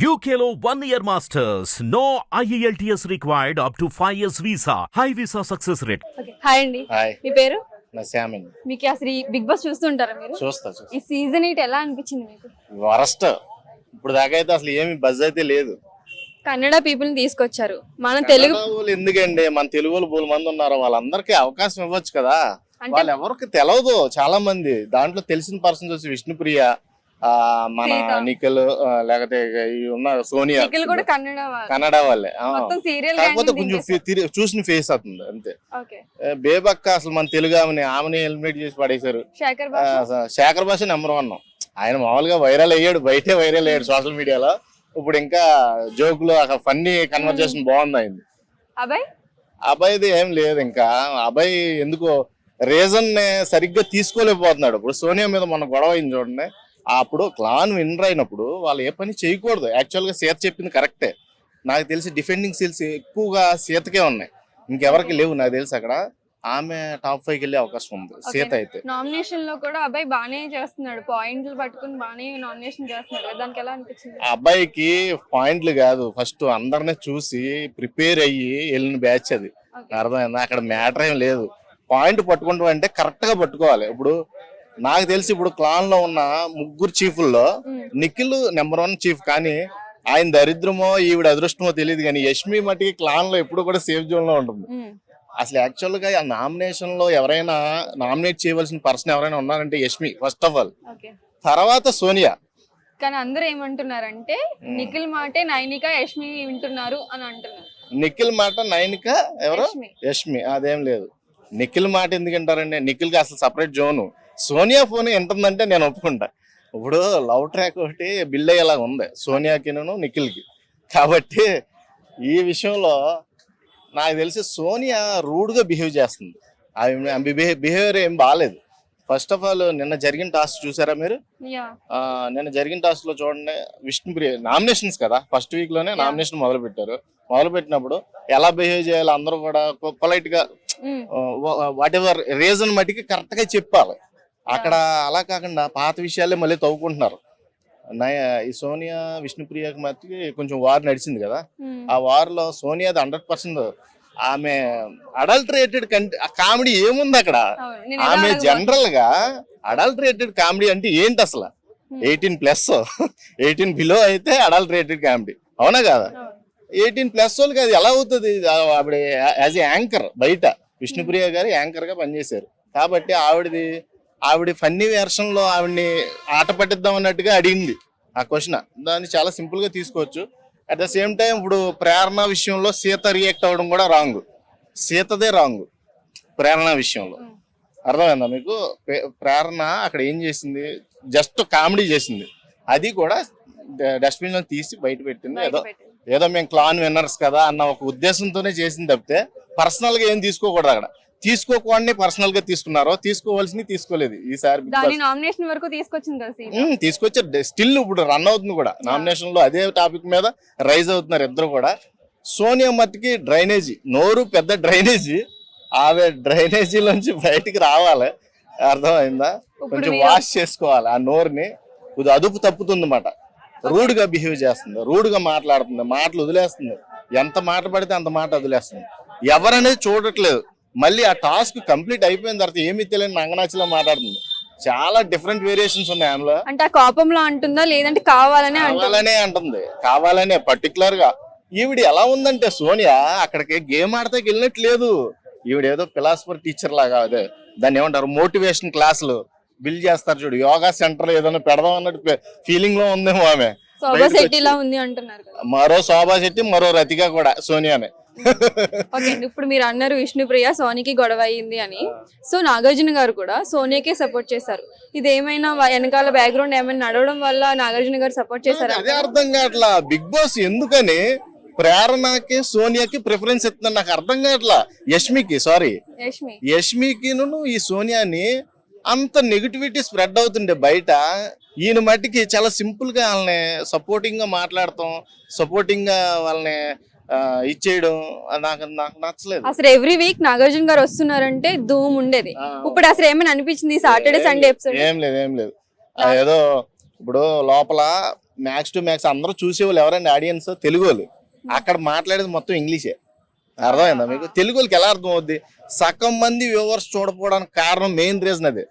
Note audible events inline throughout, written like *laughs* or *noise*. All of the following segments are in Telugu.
Year masters. No E IELTS required up to 5 years visa. High visa success rate. Okay hi అండి. హాయ్ మీ పేరు? నా శామిని మీకు అసలు ఈ బిగ్ బాస్ చూస్తుంటారా మీరు? చూస్తా చూస్తా. ఈ సీజన్ ఎయిట్ ఎలా అనిపించింది మీకు? వరస్ట్. ఇప్పుడు దాకా అయితే అసలు ఏమి బజ్ అయితే లేదు. కన్నడ పీపుల్ని తీసుకొచ్చారు. మన తెలుగు కన్నడ వాళ్ళు ఎందుకండి? మన తెలుగు వాళ్ళు బోలు మంది ఉన్నారు? వాళ్ళందరికీ అవకాశం ఇవ్వచ్చు కదా. అంటే వాళ్ళు ఎవరికి తెలియదు చాలా మంది. దాంట్లో తెలిసిన పర్సన్స్ వచ్చి విష్ణుప్రియ మన. నిఖిల్ లేకపోతే ఉన్న సోనియా. కన్నడ వాళ్ళే. కాకపోతే కొంచెం చూసిన ఫేస్ అవుతుంది అంతే. బేబక్క అసలు మన తెలుగు ఆమెని ఆమెని ఎలిమినేట్ చేసి పడేశారు. శేఖర్ భాష నెంబర్ వన్ ఆయన మామూలుగా వైరల్ అయ్యాడు బయటే వైరల్ అయ్యాడు సోషల్ మీడియాలో ఇప్పుడు ఇంకా జోకులు ఫన్నీ కన్వర్జేషన్ బాగుంది అయింది అబ్బాయి అబ్బాయిది ఏం లేదు ఇంకా. అబ్బాయి ఎందుకో రీజన్ సరిగ్గా తీసుకోలేకపోతున్నాడు. ఇప్పుడు సోనియా మీద మన గొడవ అయింది చూడండి. అప్పుడు క్లాన్ విన్నర్ అయినప్పుడు వాళ్ళు ఏ పని చేయకూడదు. యాక్చువల్గా సీత చెప్పింది కరెక్టే. నాకు తెలిసి డిఫెండింగ్ సీల్స్ ఎక్కువగా సీతకే ఉన్నాయి. ఇంకెవరికి లేవు నాకు తెలిసి అక్కడ. ఆమె టాప్ ఫైవ్ వెళ్ళే అవకాశం ఉంది. సీత అయితే. నామినేషన్లో కూడా అబ్బాయి బానే చేస్తున్నాడు. పాయింట్లు పట్టుకుని బానే నామినేషన్ చేస్తున్నాడు. దానికి ఎలా అనిపించింది? ఆ అబ్బాయికి పాయింట్లు కాదు. ఫస్ట్ అందరిని చూసి ప్రిపేర్ అయ్యి వెళ్ళిన బ్యాచ్ అది. అర్థమైందా? అక్కడ మ్యాటర్ ఏం లేదు. పాయింట్ పట్టుకుంటాం అంటే కరెక్ట్గా పట్టుకోవాలి. ఇప్పుడు నాకు తెలిసి ఇప్పుడు క్లాన్లో ఉన్న ముగ్గురు చీఫ్ల్లో. నిఖిల్ నెంబర్ వన్ చీఫ్ కానీ ఆయన దరిద్రమో ఈవిడ అదృష్టమో తెలియదు కానీ యష్మి మట్టికి క్లాన్లో ఎప్పుడు కూడా సేఫ్ జోన్లో ఉంటుంది. అసలు యాక్చువల్గా ఆ నామినేషన్లో ఎవరైనా నామినేట్ చేయవలసిన పర్సన్ ఎవరైనా ఉన్నారంటే యష్మి ఫస్ట్ ఆఫ్ ఆల్ తర్వాత సోనియా. కానీ అందరూ ఏమంటున్నారంటే నిఖిల్ మాటే నైనిక యష్మి వింటున్నారు అని అంటున్నారు. నిఖిల్ మాట నైన్క ఎవరు? యష్మి. యష్మి. అదేం లేదు. నిఖిల్ మాట ఎందుకు వింటారండి నిఖిల్కి అసలు సపరేట్ జోను సోనియా ఫోన్ ఎంతుందంటే నేను ఒప్పుకుంటా. ఇప్పుడు లవ్ ట్రాక్ ఒకటి బిల్డ్ అయ్యేలా ఉంది సోనియాకిను నిఖిల్కి కాబట్టి ఈ విషయంలో నాకు తెలిసి సోనియా రూడ్గా బిహేవ్ చేస్తుంది. ఆమె బిహేవియర్ ఏం బాగాలేదు ఫస్ట్ ఆఫ్ ఆల్ నిన్న జరిగిన టాస్క్ చూసారా మీరు? నిన్న జరిగిన టాస్క్లో చూడండి విష్ణుప్రియ నామినేషన్స్ కదా ఫస్ట్ వీక్లోనే నామినేషన్ మొదలు పెట్టారు మొదలు పెట్టినప్పుడు ఎలా బిహేవ్ చేయాలి అందరూ కూడా పొలైట్గా. వాట్ ఎవర్ రీజన్ మటుకి కరెక్ట్గా చెప్పాలి. అక్కడ అలా కాకుండా పాత విషయాలే మళ్ళీ తవ్వుకుంటున్నారు. ఈ సోనియా విష్ణుప్రియకి మట్టుకి కొంచెం వార్ నడిచింది కదా. ఆ వార్లో సోనియాది హండ్రెడ్ పర్సెంట్ ఆమె అడల్టరేటెడ్ కంటే కామెడీ ఏముంది అక్కడ? ఆమె? జనరల్గా అడల్టరేటెడ్ కామెడీ అంటే ఏంటి అసలు? ఎయిటీన్ ప్లస్ *laughs* ఎయిటీన్ బిలో అయితే అడల్టరేటెడ్ కామెడీ. అవునా కాదా. ఎయిటీన్ ప్లస్ వాళ్ళకి అది ఎలా అవుతుంది? ఆవిడ యాజ్ ఏ యాంకర్ బయట. విష్ణుప్రియ గారు యాంకర్గా పనిచేశారు. కాబట్టి ఆవిడది ఆవిడ ఫన్నీ వెర్షన్లో ఆవిడని ఆట పట్టిద్దాం అన్నట్టుగా అడిగింది ఆ క్వశ్చన్. దాన్ని చాలా సింపుల్గా తీసుకోవచ్చు. అట్ ద సేమ్ టైం ఇప్పుడు ప్రేరణ విషయంలో సీత రియాక్ట్ అవ్వడం కూడా రాంగ్ సీతదే రాంగ్ ప్రేరణ విషయంలో. అర్థమైందా మీకు? ప్రే- ప్రేరణ అక్కడ ఏం చేసింది? జస్ట్ కామెడీ చేసింది. అది కూడా డస్ట్బిన్లో తీసి బయట పెట్టింది. ఏదో. ఏదో మేము క్లాన్ విన్నర్స్ కదా అన్న ఒక ఉద్దేశంతోనే చేసింది తప్పితే పర్సనల్గా ఏం తీసుకోకూడదు అక్కడ. తీసుకోకూడని పర్సనల్గా తీసుకున్నారో తీసుకోవాల్సింది తీసుకోలేదు ఈసారి. నామినేషన్ వరకు తీసుకొచ్చింది తీసుకొచ్చారు. స్టిల్ ఇప్పుడు రన్ అవుతుంది కూడా. నామినేషన్లో అదే టాపిక్ మీద రైజ్ అవుతున్నారు ఇద్దరు కూడా. సోనియా మట్టికి డ్రైనేజీ నోరు పెద్ద డ్రైనేజీ ఆమె డ్రైనేజీలోంచి బయటికి రావాలి. అర్థమైందా? కొంచెం వాష్ చేసుకోవాలి ఆ నోరుని. కొద్దిగా అదుపు తప్పుతుంది అన్నమాట రూడ్గా బిహేవ్ చేస్తుంది. రూడ్గా మాట్లాడుతుంది. మాటలు వదిలేస్తుంది. ఎంత మాట పడితే అంత మాట వదిలేస్తుంది. ఎవరనేది చూడట్లేదు. మళ్ళీ ఆ టాస్క్ కంప్లీట్ అయిపోయిన తర్వాత ఏమి తెలియని నంగనాచిలో మాట్లాడుతుంది. చాలా డిఫరెంట్ వేరియేషన్స్ ఉన్నాయి ఆమెలో అంటే ఆ కోపంలో అంటుందా? లేదంటే కావాలనే అంటుందా? కావాలనే అంటుంది. కావాలనే పర్టికులర్గా ఈవిడ ఎలా ఉందంటే సోనియా అక్కడికి గేమ్ ఆడతాకి వెళ్ళినట్లేదు. ఈవిడ ఏదో ఫిలాసఫర్ టీచర్ లాగా అదే. దాన్ని ఏమంటారు? మోటివేషన్ క్లాసులు బిల్ చేస్తారు చూడు. యోగా సెంటర్ ఏదైనా పెడదాం అన్నట్టు ఫీలింగ్లో ఉందేమో ఆమె. మరో శోభా శెట్టి మరో రతిక కూడా సోనియానే. ఓకే అండి. ఇప్పుడు మీరు అన్నారు విష్ణుప్రియ సోనికి గొడవ అయింది అని. సో నాగార్జున గారు కూడా సోనియాకే సపోర్ట్ చేశారు. ఇది ఏమైనా వెనకాల బ్యాక్గ్రౌండ్ ఏమైనా నడవడం వల్ల నాగార్జున గారు సపోర్ట్ చేశారా? అదే అర్థం కావట్లా. బిగ్ బాస్ ఎందుకని ప్రేరణకి సోనియాకి ప్రిఫరెన్స్ ఇస్తున్నారు నాకు అర్థం కావట్లా. యష్మికి సారీ యష్మి. యష్మికిను ఈ సోనియాని అంత నెగిటివిటీ స్ప్రెడ్ అవుతుండే బయట ఈయన మట్టికి చాలా సింపుల్గా వాళ్ళని సపోర్టింగ్గా మాట్లాడతాం సపోర్టింగ్గా వాళ్ళని ఇచ్చేయడం నాకు నాకు నచ్చలేదు. అసలు ఎవ్రీ వీక్ నాగార్జున గారు వస్తున్నారంటే ధూమ్ ఉండేది. ఇప్పుడు అసలు ఏమైనా అనిపించింది సాటర్డే సండే ఎపిసోడ్ ఏం లేదు ఏం లేదు. ఏదో ఇప్పుడు లోపల మ్యాక్స్ టు మ్యాక్స్ అందరూ చూసేవాళ్ళు ఎవరైనా ఆడియన్స్ తెలుగు వాళ్ళు అక్కడ మాట్లాడేది మొత్తం ఇంగ్లీషే. అర్థమైందా మీకు? తెలుగు వాళ్ళకి ఎలా అర్థం అవుద్ది సగం మంది వ్యూవర్స్ చూడకపోవడానికి కారణం మెయిన్ రీజన్ అది.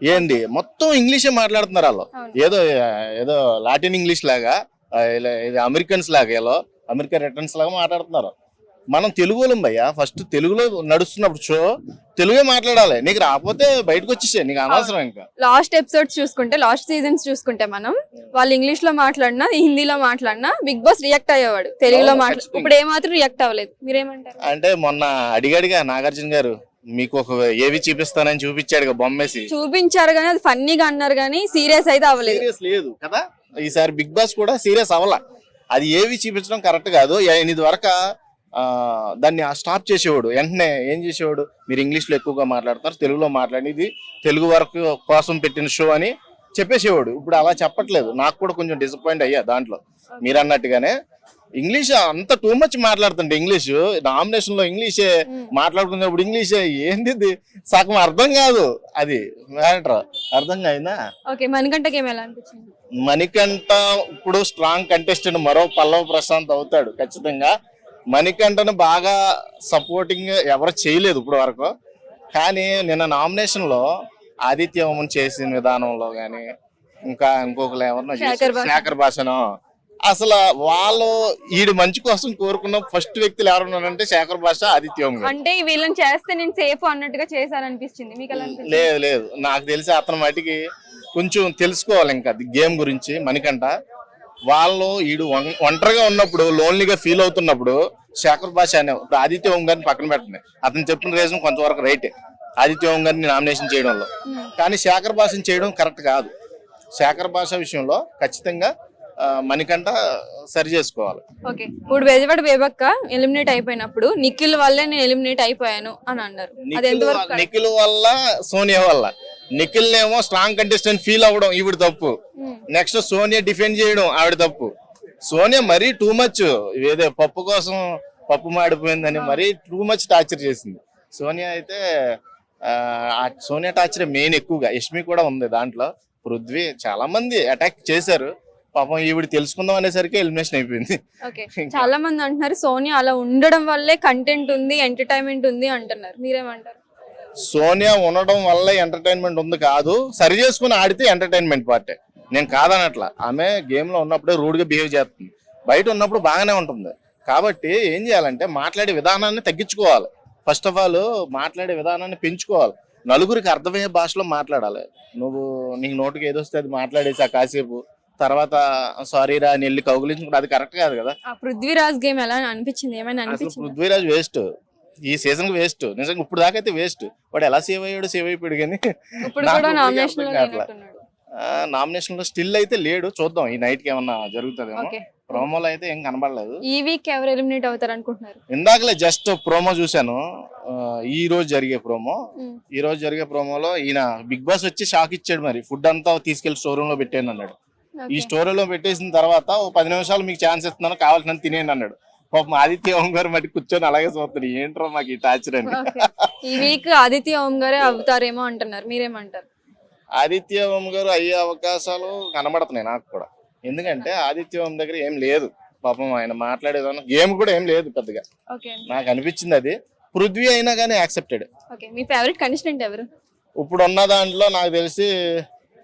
ఏంది మొత్తం ఇంగ్లీషే మాట్లాడుతున్నారు వాళ్ళు. ఏదో ఏదో లాటిన్ ఇంగ్లీష్ లాగా ఇది అమెరికన్స్ లాగా ఏదో అమెరికన్ రిటర్న్స్ లాగా మాట్లాడుతున్నారు. మనం తెలుగు వాళ్ళం భయ్యా. ఫస్ట్ తెలుగులో నడుస్తున్నప్పుడు షో తెలుగే మాట్లాడాలి. నీకు రాకపోతే బయటకు వచ్చేసే నీకు అనవసరం ఇంకా. లాస్ట్ ఎపిసోడ్స్ చూసుకుంటే లాస్ట్ సీజన్స్ చూసుకుంటే మనం వాళ్ళు ఇంగ్లీష్లో మాట్లాడినా హిందీలో మాట్లాడినా బిగ్ బాస్ రియాక్ట్ అయ్యేవాడు. తెలుగులో అవును, మాట్లా ఖచ్చితంగా. ఇప్పుడు ఏమాత్రం రియాక్ట్ అవ్వలేదు. మీరేమంటారు? అంటే మొన్న అడిగాడిగా నాగార్జున గారు మీకు ఒక ఏవి చూపిస్తానని చూపించాడు బొమ్మేసి. చూపించారు కానీ అది ఫన్నీగా అన్నారు కానీ సీరియస్ అయితే అవ్వలేదు. సీరియస్ లేదు కదా? ఈసారి బిగ్ బాస్ కూడా సీరియస్ అవ్వాల. అది ఏవి చూపించడం కరెక్ట్ కాదు. ఎనిమిది వరకు దాన్ని స్టాప్ చేసేవాడు. వెంటనే ఏం చేసేవాడు? మీరు ఇంగ్లీష్లో ఎక్కువగా మాట్లాడతారు తెలుగులో మాట్లాడేది తెలుగు వరకు కోసం పెట్టిన షో అని చెప్పేసేవాడు. ఇప్పుడు అలా చెప్పట్లేదు. నాకు కూడా కొంచెం డిసప్పాయింట్ అయ్యా దాంట్లో. మీరు అన్నట్టుగానే ఇంగ్లీష్ అంత టూ మచ్ మాట్లాడుతుంటే ఇంగ్లీష్ నామినేషన్లో ఇంగ్లీషే మాట్లాడుకునేప్పుడు ఇంగ్లీషే. ఏంది సగం అర్థం కాదు. అది మ్యాటర్. అర్థం కాయిందా? ఓకే మణికంటకి ఏమి ఎలా అనిపించింది? మణికంఠ ఇప్పుడు స్ట్రాంగ్ కంటెస్టెంట్ మరో పల్లవ ప్రశాంత్ అవుతాడు ఖచ్చితంగా. మణికంఠను బాగా సపోర్టింగ్ ఎవరు చేయలేదు ఇప్పుడు వరకు. కానీ నిన్న నామినేషన్లో ఆదిత్య హోమన్ చేసిన విధానంలో గాని ఇంకా ఇంకొకరు ఎవరినో శేఖర్ భాషను. అసలు వాళ్ళు ఈడు మంచి కోసం కోరుకున్న ఫస్ట్ వ్యక్తులు ఎవరున్నారంటే శేఖర్ భాష ఆదిత్య. అంటే వీళ్ళని చేస్తే నేను సేఫ్ అన్నట్టుగా మీకు అనిపించింది లేదు లేదు. నాకు తెలిసి అతని మటుకి కొంచెం తెలుసుకోవాలి ఇంకా గేమ్ గురించి మణికంట వాళ్ళు ఈడు ఒంటరిగా ఉన్నప్పుడు లోన్లీగా ఫీల్ అవుతున్నప్పుడు శేఖర్ భాష అనే ఇప్పుడు ఆదిత్య ఓం గారిని పక్కన పెట్టండి. అతను చెప్పిన రీజన్ కొంతవరకు రైటే ఆదిత్య ఓం గారిని నామినేషన్ చేయడంలో. కానీ శేఖర్ భాషను చేయడం కరెక్ట్ కాదు. శేఖర్ భాష విషయంలో ఖచ్చితంగా ఆ, మణికంఠ సరి చేసుకోవాలి. ఓకే. ఇప్పుడు బెజవాడ బేబక్క ఎలిమినేట్ అయిపోయినప్పుడు నిఖిల్ వల్లే నేను ఎలిమినేట్ అయిపోయాను అని అన్నారు. నిఖిల్ వల్ల సోనియా వల్ల. నిఖిల్ ఏమో స్ట్రాంగ్ కంటెస్టెంట్ ఫీల్ అవ్వడం ఈవిడ తప్పు. నెక్స్ట్ సోనియా డిఫెండ్ చేయడం ఆవిడ తప్పు. సోనియా మరీ టూ మచ్ ఏదో పప్పు కోసం పప్పు మాడిపోయిందని మరీ టూ మచ్ టార్చర్ చేసింది. సోనియా అయితే సోనియా టార్చర్ మెయిన్ ఎక్కువగా. యష్మి కూడా ఉంది దాంట్లో. పృథ్వీ చాలా మంది అటాక్ చేశారు. పాపం ఈవిడ తెలుసుకుందాం అనేసరికి ఎలిమినేషన్ అయిపోయింది. చాలా మంది అంటున్నారు సోనియా అలా ఉండడం వల్లే కంటెంట్ ఉంది ఎంటర్టైన్మెంట్ ఉంది అంటున్నారు. మీరేమంటారు? సోనియా ఉండడం వల్ల ఎంటర్టైన్మెంట్ ఉంది కాదు. సరి చేసుకుని ఆడితే ఎంటర్టైన్మెంట్ పార్టే. నేను కాదనట్ల. ఆమె గేమ్లో ఉన్నప్పుడే రూడ్గా బిహేవ్ చేస్తుంది. బయట ఉన్నప్పుడు బాగానే ఉంటుంది. కాబట్టి ఏం చేయాలంటే మాట్లాడే విధానాన్ని తగ్గించుకోవాలి. ఫస్ట్ ఆఫ్ ఆల్ మాట్లాడే విధానాన్ని పెంచుకోవాలి. నలుగురికి అర్థమయ్యే భాషలో మాట్లాడాలి. నువ్వు నీకు నోటికి ఏదొస్తే అది మాట్లాడేసి ఆ కాసేపు. తర్వాత సారీ రా అని వెళ్ళి కౌగులించుకుంటే అది కరెక్ట్ కాదు కదా. పృథ్వీరాజ్ గేమ్ ఎలా అనిపించింది? ఏమైనా అనిపించింది? పృథ్వీరాజ్ వేస్ట్. ఈ సీజన్ వేస్ట్ నిజంగా ఇప్పుడు దాకా అయితే వేస్ట్ వాడు ఎలా సేవ్ అయ్యాడు సేవ్ అయిపోయాడు కానీ నామినేషన్లో స్టిల్ అయితే లేడు. చూద్దాం ఈ నైట్కి ఏమన్నా జరుగుతుందేమో. ప్రోమోలో అయితే ఏం కనబడలేదు. ఈ వీక్ ఎవరు ఎలిమినేట్ అవుతారు అనుకుంటున్నారు ఇందాకలే జస్ట్ ప్రోమో చూశాను. ఈ రోజు జరిగే ప్రోమో. ఈ రోజు జరిగే ప్రోమోలో ఈయన బిగ్ బాస్ వచ్చి షాక్ ఇచ్చాడు మరి. ఫుడ్ అంతా తీసుకెళ్ళి స్టోర్ రూమ్లో పెట్టాను అన్నాడు. ఈ. స్టోర్ రూమ్లో పెట్టేసిన తర్వాత ఓ పది నిమిషాలు మీకు ఛాన్స్ ఇస్తున్నాను. కావాల్సినంత తినేయండి అన్నాడు. పాపం ఆదిత్య ఓం గారు మట్టి కూర్చొని అలాగే చూస్తాడు ఏంట్రా మాకు ఈ టార్చర్ అని. ఈ వీక్ ఆదిత్య ఓం గారే అవుతారేమో అంటున్నారు. మీరేమంటారు? ఆదిత్య ఓం గారు అయ్యే అవకాశాలు కనబడుతున్నాయి నాకు కూడా. ఎందుకంటే ఆదిత్య ఓం దగ్గర ఏం లేదు. పాపం ఆయన మాట్లాడేదాన్ని గేమ్ కూడా ఏం లేదు పెద్దగా. నాకు అనిపించింది అది. పృథ్వీ అయినా కానీ యాక్సెప్టెడ్. మీ ఫేవరెట్ కంటెస్టెంట్ ఎవరు? ఇప్పుడు ఉన్న దాంట్లో నాకు తెలిసి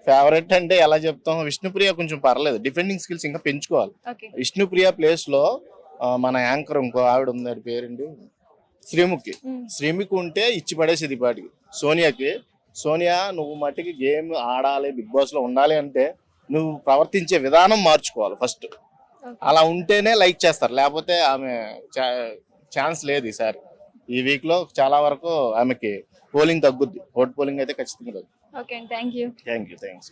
ఫేవరెట్ అంటే ఎలా చెప్తాం? విష్ణుప్రియ కొంచెం పర్లేదు. డిఫెండింగ్ స్కిల్స్ ఇంకా పెంచుకోవాలి. విష్ణుప్రియ ప్లేస్లో మన యాంకర్ ఇంకో ఆవిడ ఉంది ఆవిడ పేరేంటి శ్రీముఖి. శ్రీముఖి ఉంటే ఇచ్చి పడేసేది పాటికి. సోనియాకి సోనియా నువ్వు మట్టికి గేమ్ ఆడాలి బిగ్ బాస్లో ఉండాలి అంటే నువ్వు ప్రవర్తించే విధానం మార్చుకోవాలి ఫస్ట్. అలా ఉంటేనే లైక్ చేస్తారు. లేకపోతే ఆమె ఛాన్స్ లేదు ఈసారి. ఈ వీక్లో చాలా వరకు ఆమెకి పోలింగ్ తగ్గుద్ది. ఓట్ పోలింగ్ అయితే ఖచ్చితంగా తగ్గుద్ది. Okay thank you. Thank you thanks.